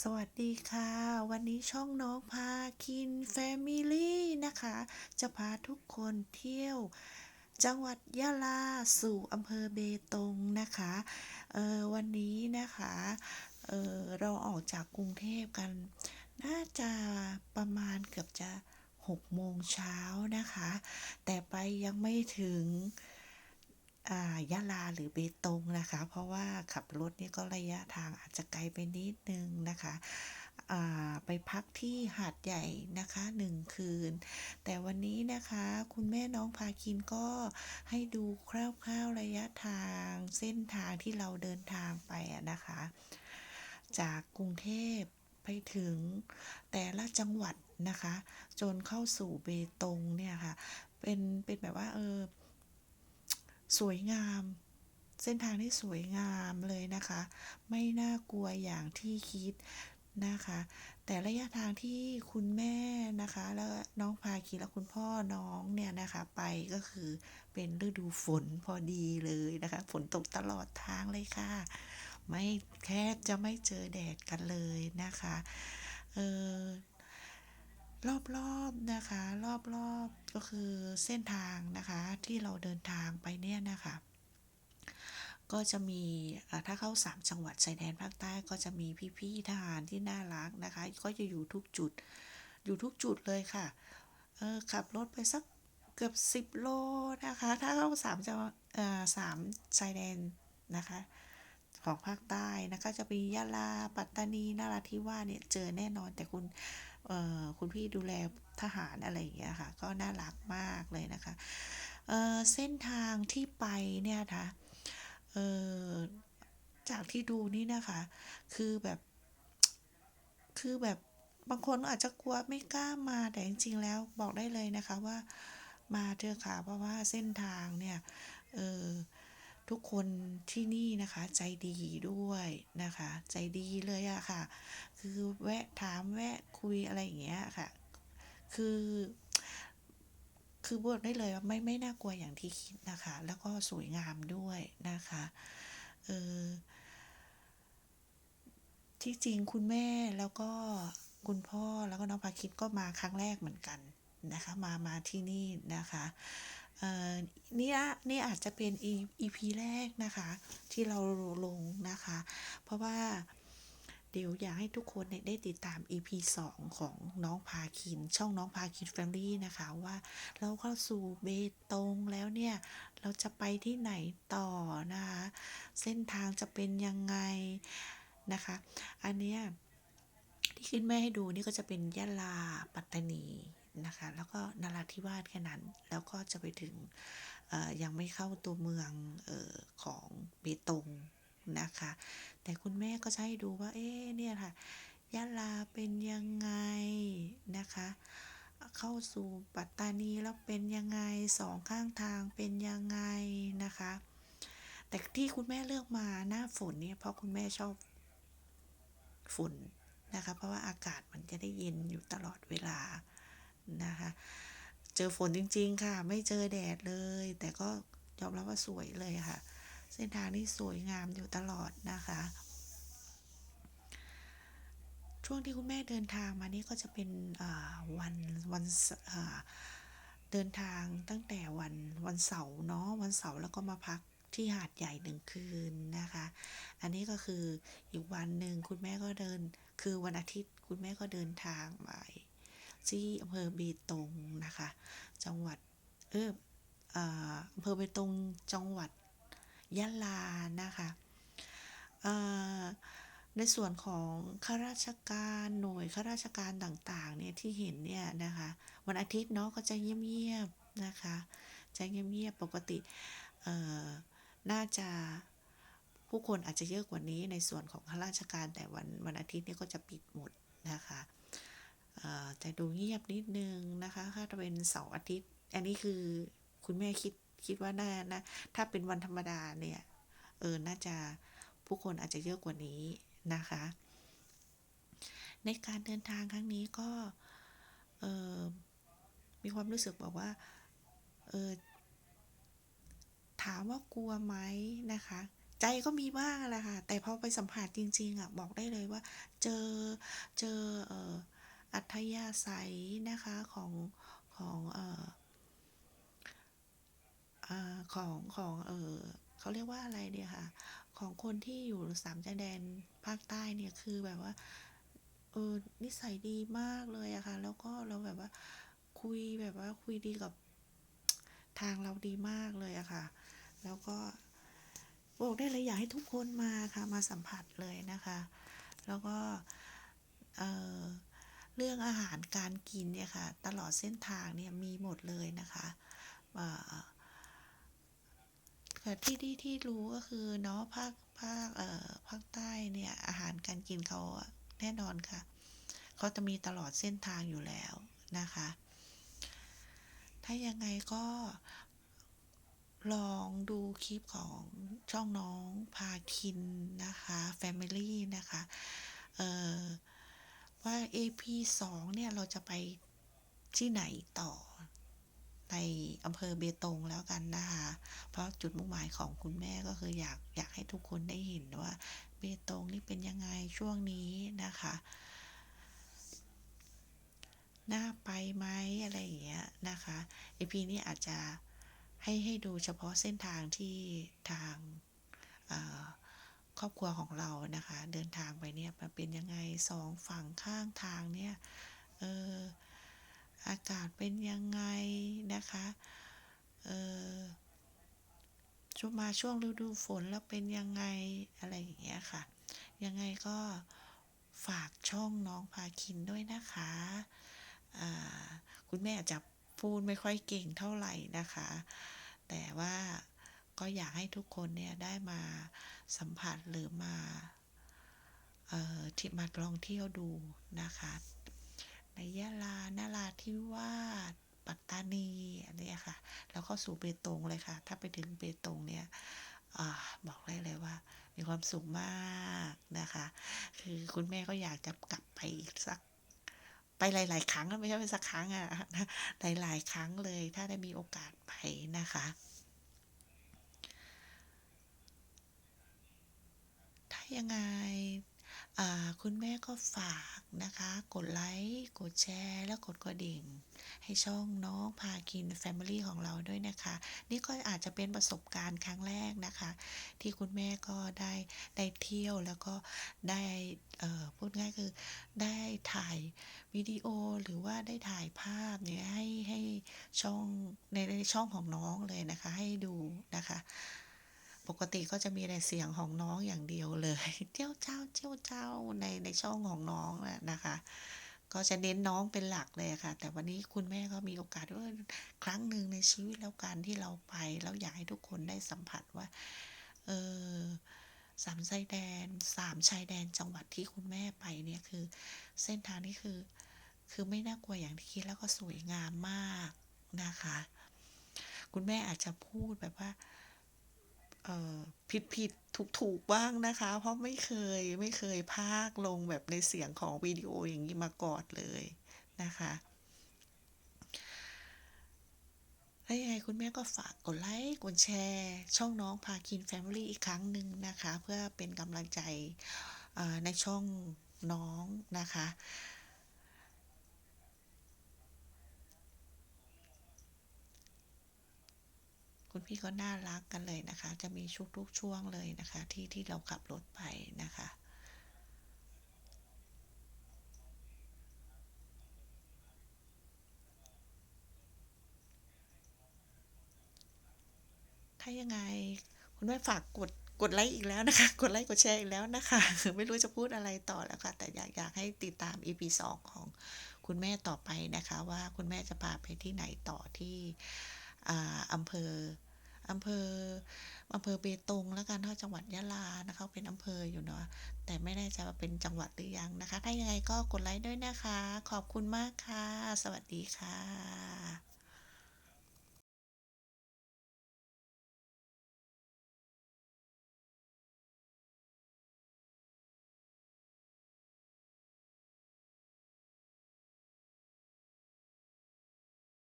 สวัสดีค่ะ วันนี้ช่องน้องพาคินแฟมิลี่นะคะ จะพาทุกคนเที่ยว จังหวัดยะลาสู่อำเภอเบตงนะคะเออวันนี้นะคะเออเราออกจากกรุงเทพกัน น่าจะประมาณเกือบจะ6โมงเช้านะคะ แต่ไปยังไม่ถึง ยะลาหรือเบตงนะคะ เพราะว่าขับรถนี่ก็ระยะทางอาจจะไกลไปนิดนึงนะคะไปพักที่หาดใหญ่นะคะหนึ่งคืน แต่วันนี้นะคะคุณแม่น้องพาคินก็ให้ดูคร่าวๆระยะทางเส้นทางที่เราเดินทางไปอะนะคะ จากกรุงเทพไปถึงแต่ละจังหวัดนะคะ จนเข้าสู่เบตงเนี่ยค่ะ เป็นเป็นแบบว่าเออ สวยงาม เส้นทางที่สวยงามเลยนะคะ ไม่น่ากลัวอย่างที่คิดนะคะ แต่ระยะทางที่คุณแม่นะคะ แล้วน้องพาคีและคุณพ่อน้องเนี่ยนะคะไปก็คือเป็นฤดูฝนพอดีเลยนะคะ ฝนตกตลอดทางเลยค่ะ ไม่แทบจะไม่เจอแดดกันเลยนะคะ เออ รอบๆนะคะ รอบๆก็คือเส้นทางนะคะที่เราเดินทางไปเนี่ยนะคะก็จะมีถ้าเข้าสามจังหวัดชายแดนภาคใต้ก็จะมีพี่ๆทหารที่น่ารักนะคะ ก็จะอยู่ทุกจุดอยู่ทุกจุดเลยค่ะเออขับรถไปสักเกือบสิบโลนะคะ ถ้าเข้าสามจังหวัดเอ่อสามชายแดนนะคะของภาคใต้นะคะจะมียะลาปัตตานีนราธิวาสเนี่ยเจอแน่นอนแต่คุณ คุณพี่ดูแลทหารอะไรอย่างเงี้ยค่ะ ก็น่ารักมากเลยนะคะเเส้นทางที่ไปเนี่ยนะคะจากที่ดูนี่นะคะ คือแบบ คือแบบบางคนอาจจะกลัวไม่กล้ามาแต่จริงๆแล้วบอกได้เลยนะคะว่ามาเถอะค่ะเพราะว่าเส้นทางเนี่ย ทุกคนที่นี่นะคะใจดีด้วยนะคะ ใจดีเลยอะค่ะ คือแวะถามแวะคุยอะไรอย่างเงี้ยค่ะ คือ คือบอกได้เลยว่าไม่ไม่น่ากลัวอย่างที่คิดนะคะ แล้วก็สวยงามด้วยนะคะเออที่จริงคุณแม่แล้วก็คุณพ่อแล้วก็น้องพาคิดก็มาครั้งแรกเหมือนกันนะคะ มามาที่นี่นะคะ เนี่ยนี่อาจจะเป็น EP แรกนะคะ ที่เราลงนะคะ เพราะว่าเดี๋ยวอยากให้ทุกคนเนี่ยได้ติดตาม EP 2 ของน้องพาคิน ช่องน้องพาคินแฟมิลี่นะคะ ว่าเราเข้าสู่เบตงแล้วเนี่ย เราจะไปที่ไหนต่อนะคะ เส้นทางจะเป็นยังไงนะคะ อันเนี้ยที่ขึ้นแม่ให้ดูนี่ก็จะเป็นยะลาปัตตานี นะคะ แล้วก็นราธิวาสแค่นั้น แล้วก็จะไปถึงยังไม่เข้าตัวเมืองออของเบตงนะคะ แต่คุณแม่ก็จะให้ดูว่า เอ๊เนี่ยค่ะยะลาเป็นยังไงนะคะ เข้าสู่ปัตตานีแล้วเป็นยังไงสองข้างทางเป็นยังไงนะคะ แต่ที่คุณแม่เลือกมาหน้าฝนเนี่ยเพราะคุณแม่ชอบฝุ่นนะคะ เพราะว่าอากาศมันจะได้เย็นอยู่ตลอดเวลา นะคะ เจอฝนจริง ๆ ค่ะ ไม่เจอแดดเลย แต่ก็ยอมรับว่าสวยเลยค่ะ เส้นทางนี่สวยงามอยู่ตลอดนะคะ ช่วงที่คุณแม่เดินทางมานี่ก็จะเป็นวันวันเดินทางตั้งแต่วันวันเสาร์เนาะวันเสาร์แล้วก็มาพักที่หาดใหญ่หนึ่งคืนนะคะ อันนี้ก็คืออีกวันหนึ่งคุณแม่ก็เดิน คือวันอาทิตย์คุณแม่ก็เดินทางไป ที่อำเภอเบตงนะคะ จังหวัดเอออำเภอเบตงจังหวัดยะลานะคะในส่วนของข้าราชการหน่วยข้าราชการต่างๆเนี่ยที่เห็นเนี่ยนะคะวันอาทิตย์เนาะก็จะเงียบๆนะคะจะเงียบๆปกติน่าจะผู้คนอาจจะเยอะกว่านี้ในส่วนของข้าราชการแต่วันวันอาทิตย์เนี่ยก็จะปิดหมดนะคะ แต่ดูเงียบนิดนึงนะคะถ้าเป็นเสาร์อาทิตย์ อันนี้คือคุณแม่คิดคิดว่าน่านะถ้าเป็นวันธรรมดาเนี่ยเออน่าจะผู้คนอาจจะเยอะกว่านี้นะคะ ในการเดินทางครั้งนี้ก็เออมีความรู้สึกบอกว่าเออถามว่ากลัวไหมนะคะ ใจก็มีบ้างแหละค่ะแต่พอไปสัมผัสจริง ๆอะบอกได้เลยว่า เจอเจอเออ อัธยาศัยนะคะของของเอ่อของของเออเขาเรียกว่าอะไรเนี่ยค่ะ ของคนที่อยู่สามชายแดนภาคใต้เนี่ยคือแบบว่าเออนิสัยดีมากเลยอะค่ะ แล้วก็เราแบบว่าคุยแบบว่าคุยดีกับทางเราดีมากเลยอะค่ะ แล้วก็บอกได้เลยอยากให้ทุกคนมาค่ะมาสัมผัสเลยนะคะ แล้วก็เออ เรื่องอาหารการกินเนี่ยค่ะตลอดเส้นทางเนี่ยมีหมดเลยนะคะแต่ที่ที่ที่รู้ก็คือเนาะภาคภาคเอ่อภาคใต้เนี่ยอาหารการกินเขาแน่นอนค่ะเขาจะมีตลอดเส้นทางอยู่แล้วนะคะ ถ้ายังไงก็ลองดูคลิปของช่องน้องพาคินนะคะ Family นะคะ เอ่อ ว่า AP 2เนี่ยเราจะไปที่ไหนต่อในอำเภอเบตงแล้วกันนะคะ เพราะจุดมุ่งหมายของคุณแม่ก็คืออยากอยากให้ทุกคนได้เห็นว่า เบตงนี่เป็นยังไงช่วงนี้นะคะ น่าไปไหมอะไรอย่างเงี้ยนะคะ AP นี้อาจจะให้ให้ดูเฉพาะเส้นทางที่ทาง ครอบครัวของเรานะคะ เดินทางไปเนี่ยมันเป็นยังไงสองฝั่งข้างทางเนี่ยเอออากาศเป็นยังไงนะคะเออช่วงมาช่วงฤดูฝนแล้วเป็นยังไงอะไรอย่างเงี้ยค่ะ ยังไงก็ฝากช่องน้องพาคินด้วยนะคะคุณแม่อาจจะพูดไม่ค่อยเก่งเท่าไหร่นะคะ แต่ว่า ก็อยากให้ทุกคนเนี่ยได้มาสัมผัสหรือมาที่มาลองเที่ยวดูนะคะ ในยะลานาราธิวาสปัตตานีอันนี้ค่ะ แล้วก็สู่เบตงเลยค่ะ ถ้าไปถึงเบตงเนี่ยอบอกได้เลยว่า มีความสุขมากนะคะ คือคุณแม่ก็อยากจะกลับไปอีกสัก ไปหลาย ๆ ครั้งไม่ใช่ไปสักครั้งอะหลาย ๆ ครั้งเลยถ้าได้มีโอกาสไปนะคะ ถ้า ยังไงคุณแม่ก็ฝากนะคะ กดไลค์ กดแชร์ แล้วกดกระดิ่ง ให้ช่องน้องพากิน Family ของเราด้วยนะคะ นี่ก็อาจจะเป็นประสบการณ์ครั้งแรกนะคะ ที่คุณแม่ก็ได้ได้เที่ยวแล้วก็ได้พูดง่ายคือได้ถ่ายวิดีโอหรือว่าได้ถ่ายภาพเนี่ยให้ให้ช่องในในช่องของน้องเลยนะคะ ให้ดูนะคะ ปกติก็จะมีแต่เสียงของน้องอย่างเดียวเลย เจ้าเจ้าเจ้าเจ้าในในช่องของน้องนะคะ ก็จะเน้นน้องเป็นหลักเลยค่ะ แต่วันนี้คุณแม่ก็มีโอกาสว่าครั้งหนึ่งในชีวิตแล้วการที่เราไป แล้วอยากให้ทุกคนได้สัมผัสว่า เออสามชายแดนสามชายแดนจังหวัดที่คุณแม่ไปเนี่ยคือ เส้นทางนี้คือ คือไม่น่ากลัวอย่างที่คิดแล้วก็สวยงามมากนะคะ คุณแม่อาจจะพูดแบบว่า ผิดผิดถูกถูกบ้างนะคะ เพราะไม่เคยไม่เคยพากลงแบบในเสียงของวิดีโออย่างนี้มาก่อนเลยนะคะถ้ายังไงคุณแม่ก็ฝากกดไลค์ กดแชร์ ช่องน้องพาคินแฟมิลี่อีกครั้งหนึ่งนะคะ เพื่อเป็นกำลังใจในช่องน้องนะคะ คุณพี่ก็น่ารักกันเลยนะคะ จะมีชุกทุกช่วงเลยนะคะ ที่ที่เราขับรถไปนะคะ ถ้ายังไงคุณแม่ฝากกดกดไลค์อีกแล้วนะคะ กดไลค์กดแชร์อีกแล้วนะคะ ไม่รู้จะพูดอะไรต่อแล้วค่ะ แต่อยากอยากให้ติดตาม EP 2 ของคุณแม่ต่อไปนะคะ ว่าคุณแม่จะพาไปที่ไหนต่อที่อำเภอ อำเภออำเภอเบตงแล้วกันท่าจังหวัดยะลานะคะเป็นอำเภออยู่เนาะแต่ไม่แน่ใจว่าเป็นจังหวัดหรือยังนะคะ ถ้ายังไงก็กดไลค์ด้วยนะคะ ขอบคุณมากค่ะ สวัสดีค่ะ